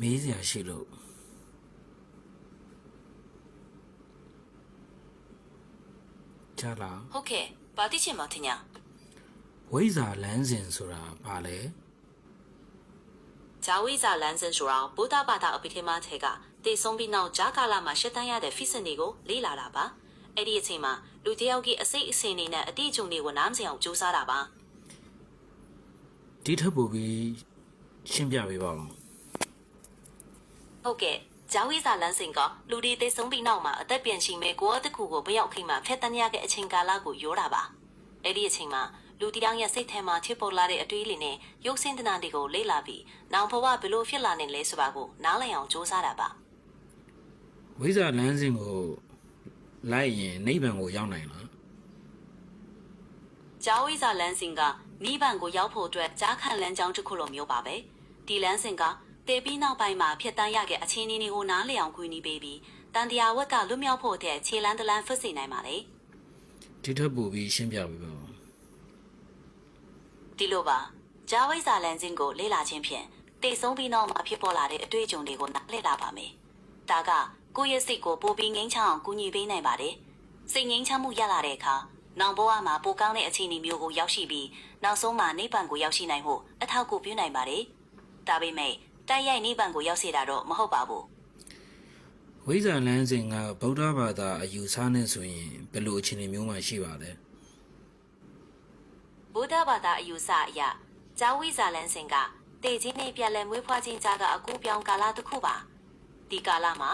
မေးစရာရှိလို့ချာလာဟုတ်ကဲ့ဘာတိချင်မထင်ညာဝိဇာလန်းစဉ်ဆိုတာဘာလဲဂျာဝိဇာလန်စင်ဆိုတာဗုဒ္ဓဘာသာအပိထေမထဲကတည်ဆုံးပြီးနောက်ဂျာကာလာမှာရှစ်တန်းရတဲ့ဖိစင်တွေကိုလေ့လာတာပါအဲ့ဒီအချိန်မှာလူတစ်ယောက်ကြီးအစိတ်အစင်နေနဲ့အတိအကျုံတွေကိုနားမစင်အောင်ကြိုးစားတာပါဒီထပ်ပို့ပြီးရှင်းပြပေးပါဦး ဟုတ်ကဲ့ဂျာဝိဇာလန်စင်ကလူတွေတည်ဆုံးပြီးနောက်မှာအသက်ပြန်ရှိမဲ့ကိုယ်အသက်ခုကိုဘရောက်ခိမှဖက်တန်းရတဲ့အချိန်ကာလကိုရောတာပါအဲ့ဒီအချိန်မှာလူတီတောင်ရဲ့စိတ်ထဲမှာချစ်ပေါ်လာတဲ့အတွေးလေးနဲ့ရုပ်ဆင်းတနာတွေကိုလေ့လာပြီးနောင်ဘဝဘယ်လိုဖြစ်လာနိုင်လဲဆိုတာကိုနားလည်အောင်ကြိုးစားတာပါဝိဇာလန်းစဉ်ကိုလိုက်ရင်နိဗ္ဗာန်ကိုရောက်နိုင်လားဂျာဝိဇာလန်စင်ကနိဗ္ဗာန်ကိုရောက်ဖို့အတွက်ကြားခံလမ်းကြောင်းတစ်ခုလိုမျိုးပါပဲဒီလမ်းစင်က တေပြီးနောက်ပိုင်းမှာဖြစ်တန်းရခဲ့အချင်းကြီးတွေကိုနားလည်အောင်ခွင့်နေပေးပြီးတန်တရားဝက်ကလွတ်မြောက်ဖို့တဲ့ခြေလန်းတလန်းဖစ်စေနိုင်ပါလေဒီထပ်ပို့ပြီးရှင်းပြပေးပါဦးဒီလိုပါဂျာဝိဇာလန်စင်ကိုလေ့လာခြင်းဖြင့်တေဆုံးပြီးနောက်မှာဖြစ်ပေါ်လာတဲ့အတွေ့အကြုံတွေကိုနားလည်လာပါမယ်ဒါကကိုယ့်ရဲ့စိတ်ကိုပိုပြီးငြိမ်းချမ်းအောင်ကူညီပေးနိုင်ပါတယ်စိတ်ငြိမ်းချမ်းမှုရလာတဲ့အခါနောင်ဘဝမှာပိုကောင်းတဲ့အခြေအနေမျိုးကိုရောက်ရှိပြီးနောက်ဆုံးမှာနိဗ္ဗာန်ကိုရောက်ရှိနိုင်ဖို့အထောက်အကူပြုနိုင်ပါတယ်ဒါပေမဲ့ တိုက်ရိုက်နိဗ္ဗာန်ကိုရောက်စေတာတော့မဟုတ်ပါဘူးဝိဇာလန်းစဉ်ကဗုဒ္ဓဘာသာအယူဆနဲ့ဆိုရင်ဘယ်လိုအခြေအနေမျိုးမှရှိပါလဲဗုဒ္ဓဘာသာအယူဆအရဂျာဝိဇာလန်စင်ကတေခြင်းနဲ့ပြန်လည်မွေးဖွားခြင်းကြားကအကူပြောင်းကာလတစ်ခုပါဒီကာလမှာ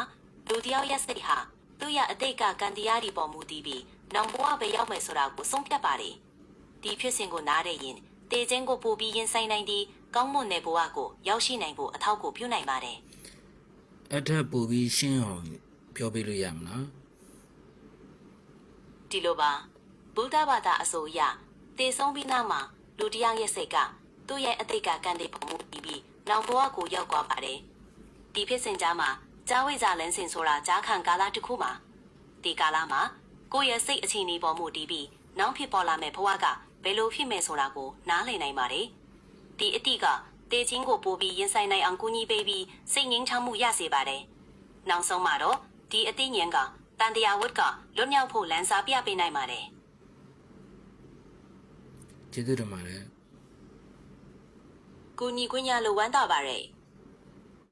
လူတစ်ယောက်ရဲ့စိတ်ဟာသူ့ရဲ့အတိတ်ကကံတရားတွေပေါ်မူတည်ပြီးနောင်ဘဝပဲရောက်မယ်ဆိုတာကိုဆုံးဖြတ်ပါတယ်ဒီဖြစ်စဉ်ကိုနားရရင်တေခြင်းကိုပို့ပြီးရင်ဆိုင်နိုင်ပြီး ကောင်းမွန်တဲ့ဘဝကိုရောက်ရှိနိုင်ဖို့အထောက်အကူပြုနိုင်ပါတယ်အထက်ပို့ပြီးရှင်းအောင်ပြောပြလို့ရမလားဒီလိုပါဗုဒ္ဓဘာသာအဆိုအရတေဆုံးပြီးနောက်မှာလူတစ်ယောက်ရဲ့စိတ်ကသူ့ရဲ့အတိတ်ကကံတွေပုံမှုပြီးပြီးနောင်ဘဝကိုရောက်သွားပါတယ်ဒီဖြစ်စဉ်ကြားမှာဂျာဝိဇာလန်းစင်ဆိုတာဂျာခံကာလတစ်ခုမှာဒီကာလမှာကိုယ့်ရဲ့စိတ်အခြေအနေပေါ်မှုတည်ပြီးနောက်ဖြစ်ပေါ်လာမယ့်ဘဝကဘယ်လိုဖြစ်မယ်ဆိုတာကိုနားလည်နိုင်ပါတယ် ဒီအတိကတေချင်းကိုပို့ပြီးရင်ဆိုင်နိုင်အောင်ကူညီပေးပြီးစိတ်ငြိမ်းချမ်းမှုရစေပါတယ်နောက်ဆုံးမှာတော့ဒီအတိဉဏ်ကတန်တရားဝတ်ကလွတ်မြောက်ဖို့လမ်းစာပြပေးနိုင်ပါတယ်ကျေးဇူးတင်ပါတယ်ကူညီခွင့်ရလို့ဝမ်းသာပါရယ်